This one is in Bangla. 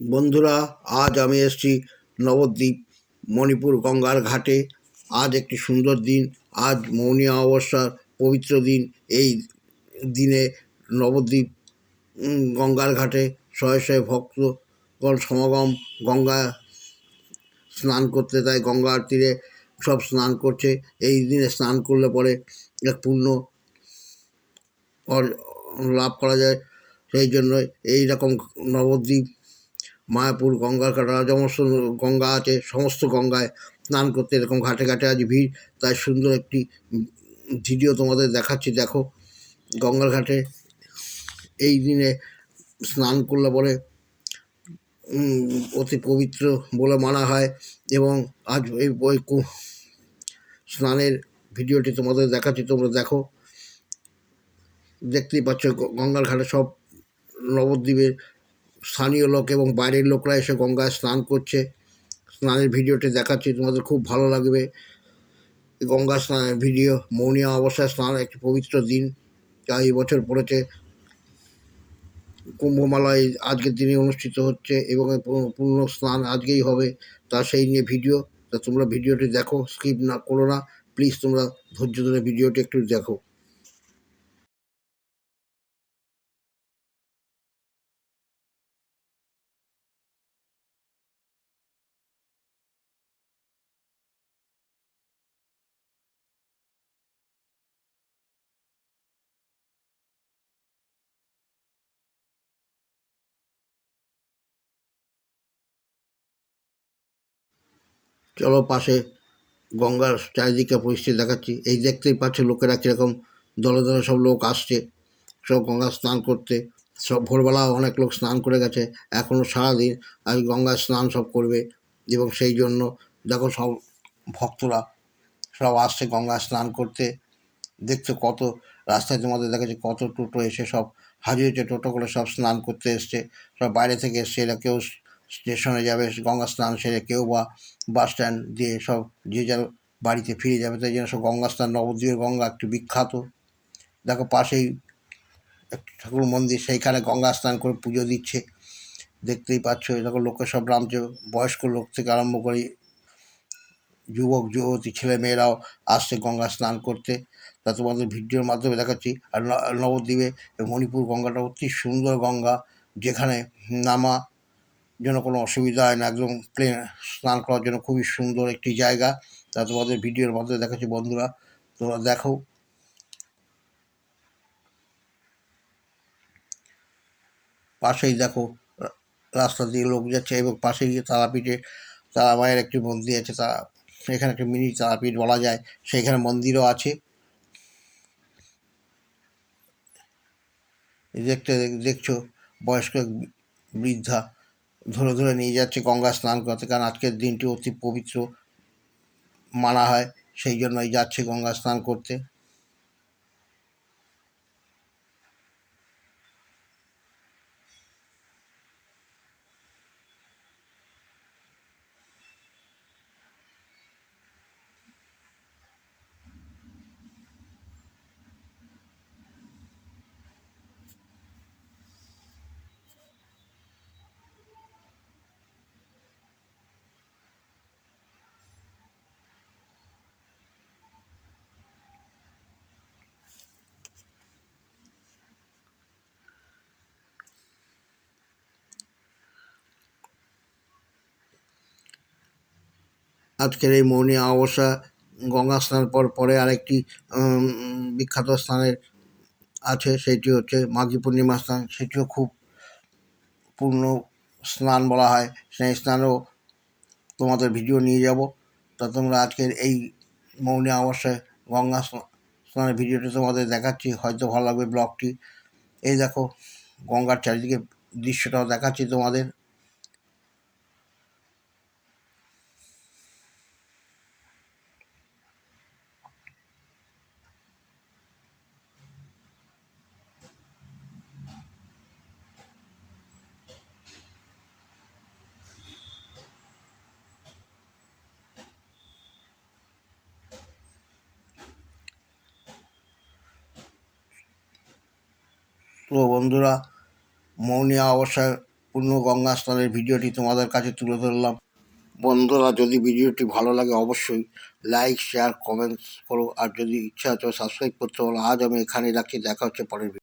বন্ধুরা, আজ আমি এসেছি নবদ্বীপ মণিপুর গঙ্গার ঘাটে। আজ একটি সুন্দর দিন, আজ মৌনী অমাবস্যার পবিত্র দিন। এই দিনে নবদ্বীপ গঙ্গার ঘাটে শয়ে শয়ে ভক্তগণ সমাগম, গঙ্গা স্নান করতে তাই গঙ্গার তীরে সব স্নান করছে। এই দিনে স্নান করলে পরে এক পূর্ণ লাভ করা যায়। সেই জন্য এই রকম নবদ্বীপ মায়াপুর গঙ্গার ঘাট সমস্ত গঙ্গা আছে সমস্ত গঙ্গায় স্নান করতে এরকম ঘাটে ঘাটে আজ ভিড়। তাই সুন্দর একটি ভিডিও তোমাদের দেখাচ্ছি। দেখো গঙ্গার ঘাটে এই দিনে স্নান করলে উম, অতি পবিত্র বলে মানা হয় এবং আজ এই কু- স্নানের ভিডিওটি তোমাদের দেখাচ্ছি। তোমরা দেখো দেখতেই পাচ্ছ গঙ্গার ঘাটে সব নবদ্বীপের স্থানীয় লোক এবং বাইরের লোকরা এসে গঙ্গায় স্নান করছে। স্নানের ভিডিওটি দেখাচ্ছি, তোমাদের খুব ভালো লাগবে। গঙ্গা স্নানের ভিডিও মৌনিয়া অবস্থায় স্নান, একটি পবিত্র দিন যা এই বছর পড়েছে। কুম্ভমেলায় আজকের দিনে অনুষ্ঠিত হচ্ছে এবং পূর্ণ স্নান আজকেই হবে তা সেই নিয়ে ভিডিও। তা তোমরা ভিডিওটি দেখো, স্কিপ না, করো না। প্লিজ তোমরা ধৈর্য ধরে ভিডিওটি একটু দেখো। চলো পাশে গঙ্গার চারিদিকে পরিস্থিতি দেখাচ্ছি। এই দেখতেই পাচ্ছে লোকেরা কীরকম, দলে দলে সব লোক আসছে, সব গঙ্গা স্নান করতে। সব ভোরবেলা অনেক লোক স্নান করে গেছে এখনও সারাদিন আজ গঙ্গা স্নান সব করবে এবং সেই জন্য দেখো সব ভক্তরা সব আসছে গঙ্গা স্নান করতে। দেখছ কত রাস্তায় তোমাদের দেখেছি কত টোটো এসে সব হাজির হয়েছে টোটো করে সব স্নান করতে এসছে। সব বাইরে থেকে এসছে, এরা কেউ স্টেশনে যাবে, গঙ্গা স্নান সেরে কেউ বা বাস স্ট্যান্ড দিয়ে সব যে যার বাড়িতে ফিরে যাবে, তাই জন্য সব গঙ্গা স্নান, নবদ্বীপের গঙ্গা একটু বিখ্যাত। দেখো পাশেই একটি ঠাকুর মন্দির, সেইখানে গঙ্গা স্নান করে পুজো দিচ্ছে। দেখতেই পাচ্ছ, দেখো লোকে সব নামছে বয়স্ক লোক থেকে আরম্ভ করে যুবক, যুবতী, ছেলে মেয়েরাও আসছে গঙ্গা স্নান করতে। তা তোমাদের ভিডিওর মাধ্যমে দেখাচ্ছি। আর নবদ্বীপে মণিপুর গঙ্গাটা অতি সুন্দর গঙ্গা, যেখানে নামা জন্য কোনো অসুবিধা হয় না। একদম প্লেন স্নান করার জন্য খুবই সুন্দর একটি জায়গা। তা তোমাদের ভিডিওর মাধ্যমে দেখাচ্ছি বন্ধুরা। তোমরা দেখো। পাশেই দেখো, রাস্তা দিয়ে লোক যাচ্ছে এবং পাশেই গিয়ে তারাপীঠে তারা মায়ের একটি মন্দির আছে, তা সেখানে একটি মিনি তারাপীঠ বলা যায়। সেইখানে মন্দিরও আছে। দেখতে, দেখছ বয়স্ক বৃদ্ধা। ধরে ধরে নিয়ে যাচ্ছে, গঙ্গা স্নান করতে। কারণ আজকের দিনটি অতি পবিত্র মানা হয়, সেই জন্যই যাচ্ছে গঙ্গা স্নান করতে। আজকের এই মৌনী অমাবস্যা গঙ্গা স্নান পর পরে আরেকটি বিখ্যাত স্থানের আছে, সেটি হচ্ছে মাঘী পূর্ণিমা স্নান। সেটিও খুব পূর্ণ স্নান বলা হয়। সেই স্নানেও তোমাদের ভিডিও নিয়ে যাব। তা তোমরা আজকের এই মৌনী অমাবস্যায় গঙ্গা স্না- স্নানের ভিডিওটি তোমাদের দেখাচ্ছি। হয়তো ভালো লাগবে ব্লগটি। এই দেখো, গঙ্গার চারিদিকে দৃশ্যটাও দেখাচ্ছি তোমাদের। তো বন্ধুরা, মৌনী অমাবস্যায় পূর্ণ গঙ্গা স্নানের ভিডিওটি তোমাদের কাছে তুলে ধরলাম। বন্ধুরা, যদি ভিডিওটি ভালো লাগে অবশ্যই লাইক শেয়ার কমেন্টস করো। আর যদি ইচ্ছা হয় তো সাবস্ক্রাইব করতে পারো। আজ আমি এখানেই রাখছি। দেখা হচ্ছে পরের